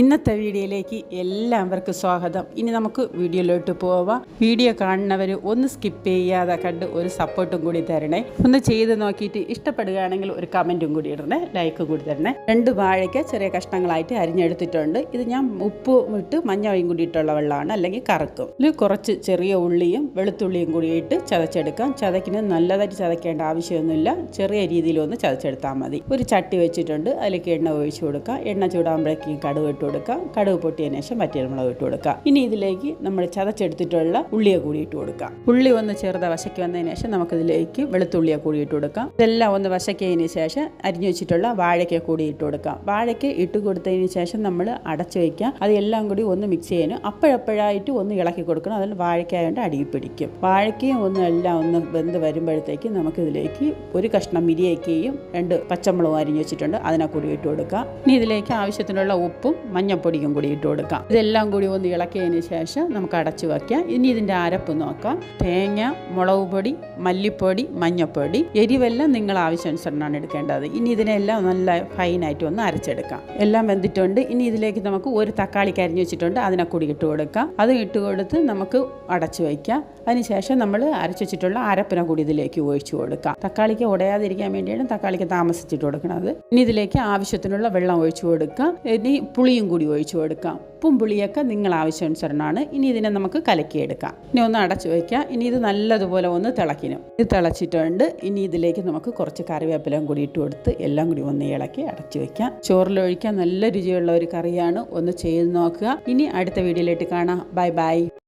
ഇന്നത്തെ വീഡിയോയിലേക്ക് എല്ലാവർക്കും സ്വാഗതം. ഇനി നമുക്ക് വീഡിയോയിലോട്ട് പോവാം. വീഡിയോ കാണുന്നവർ ഒന്ന് സ്കിപ്പ് ചെയ്യാതെ കണ്ട് ഒരു സപ്പോർട്ടും കൂടി തരണേ. ഒന്ന് ചെയ്ത് നോക്കിയിട്ട് ഇഷ്ടപ്പെടുകയാണെങ്കിൽ ഒരു കമന്റും കൂടി ഇടണേ. ലൈക്കും കൂടി തരണേ. രണ്ട് വാഴയ്ക്ക് ചെറിയ കഷ്ണങ്ങളായിട്ട് അരിഞ്ഞെടുത്തിട്ടുണ്ട്. ഇത് ഞാൻ ഉപ്പ് ഇട്ട് മഞ്ഞയും കൂടി ഇട്ടുള്ള വെള്ളമാണ്. അല്ലെങ്കിൽ കറക്കും. ഇതിൽ കുറച്ച് ചെറിയ ഉള്ളിയും വെളുത്തുള്ളിയും കൂടി ഇട്ട് ചതച്ചെടുക്കാം. ചതക്കിന് നല്ലതായിട്ട് ചതക്കേണ്ട ആവശ്യമൊന്നുമില്ല. ചെറിയ രീതിയിൽ ഒന്ന് ചതച്ചെടുത്താൽ മതി. ഒരു ചട്ടി വെച്ചിട്ടുണ്ട്. അതിലേക്ക് എണ്ണ ഒഴിച്ചു കൊടുക്കുക എണ്ണ ചൂടാകുമ്പോഴേക്കും കടുക് ഇട്ട് കൊടുക്കാം. കടുക് പൊട്ടിയതിനു ശേഷം പറ്റിയമുളക് ഇട്ട് കൊടുക്കാം. ഇനി ഇതിലേക്ക് നമ്മൾ ചതച്ചെടുത്തിട്ടുള്ള ഉള്ളിയെ കൂടി ഇട്ട് കൊടുക്കാം. ഉള്ളി ഒന്ന് ചെറുത വശയ്ക്ക് വന്നതിന് ശേഷം നമുക്കിതിലേക്ക് വെളുത്തുള്ളിയെ കൂടി ഇട്ട് കൊടുക്കാം. ഇതെല്ലാം ഒന്ന് വശക്കിയതിന് ശേഷം അരിഞ്ഞു വെച്ചിട്ടുള്ള വാഴയ്ക്ക കൂടി ഇട്ട് കൊടുക്കാം. വാഴയ്ക്ക് ഇട്ട് കൊടുത്തതിന് ശേഷം നമ്മൾ അടച്ചു വയ്ക്കാം അത് എല്ലാം കൂടി ഒന്ന് മിക്സ് ചെയ്യാനും അപ്പോഴപ്പോഴായിട്ട് ഒന്ന് ഇളക്കി കൊടുക്കണം. അതിൽ വാഴയ്ക്കായോണ്ട് അടിയിൽ പിടിക്കും. വാഴയ്ക്കയും ഒന്ന് എല്ലാം ഒന്ന് വെന്ത് വരുമ്പോഴത്തേക്ക് നമുക്കിതിലേക്ക് ഒരു കഷ്ണം മിരിയയ്ക്കയും രണ്ട് പച്ചമുളകും അരിഞ്ഞു വെച്ചിട്ടുണ്ട്. അതിനെ കൂടി ഇട്ട് കൊടുക്കാം. ഇനി ഇതിലേക്ക് ആവശ്യത്തിനുള്ള ഉപ്പും മഞ്ഞപ്പൊടിയും കൂടി ഇട്ട് കൊടുക്കാം. ഇതെല്ലാം കൂടി ഒന്ന് ഇളക്കിയതിന് ശേഷം നമുക്ക് അടച്ചു വയ്ക്കാം ഇനി ഇതിന്റെ അരപ്പ് നോക്കാം. തേങ്ങ മുളക് പൊടി മല്ലിപ്പൊടി മഞ്ഞപ്പൊടി എരിവെല്ലാം നിങ്ങൾ ആവശ്യാനുസരണമാണ് എടുക്കേണ്ടത്. ഇനി ഇതിനെല്ലാം നല്ല ഫൈനായിട്ട് ഒന്ന് അരച്ചെടുക്കാം. എല്ലാം വെന്തിട്ടുണ്ട്. ഇനി ഇതിലേക്ക് നമുക്ക് ഒരു തക്കാളി കരിഞ്ഞു വെച്ചിട്ടുണ്ട്. അതിനെ കൂടി ഇട്ട് കൊടുക്കാം. അത് ഇട്ട് കൊടുത്ത് നമുക്ക് അടച്ചു വയ്ക്കാം അതിനുശേഷം നമ്മൾ അരച്ചു വെച്ചിട്ടുള്ള അരപ്പിനെ കൂടി ഇതിലേക്ക് ഒഴിച്ചു കൊടുക്കാം. തക്കാളിക്ക് ഉടയാതിരിക്കാൻ വേണ്ടിയാണ് തക്കാളിക്ക് താമസിച്ചിട്ട് കൊടുക്കുന്നത്. ഇനി ഇതിലേക്ക് ആവശ്യത്തിനുള്ള വെള്ളം ഒഴിച്ചു കൊടുക്കാം. ഇനി പുളിയും കൂടി ഒഴിച്ചു കൊടുക്കാം. ഉപ്പും പുളിയൊക്കെ നിങ്ങൾ ആവശ്യാനുസരണമാണ്. ഇനി ഇതിനെ നമുക്ക് കലക്കിയെടുക്കാം. ഇനി ഒന്ന് അടച്ചു വയ്ക്കാം. ഇനി ഇത് നല്ലതുപോലെ ഒന്ന് തിളക്കിനും ഇത് തിളച്ചിട്ടുണ്ട്. ഇനി ഇതിലേക്ക് നമുക്ക് കുറച്ച് കറിവേപ്പിലയും കൂടി ഇട്ട് കൊടുത്ത് എല്ലാം കൂടി ഒന്ന് ഇളക്കി അടച്ചു വയ്ക്കാം. ചോറിലൊഴിക്കാൻ നല്ല രുചിയുള്ള ഒരു കറിയാണ്. ഒന്ന് ചെയ്ത് നോക്കുക. ഇനി അടുത്ത വീഡിയോയിലേക്ക് കാണാം. Bye bye.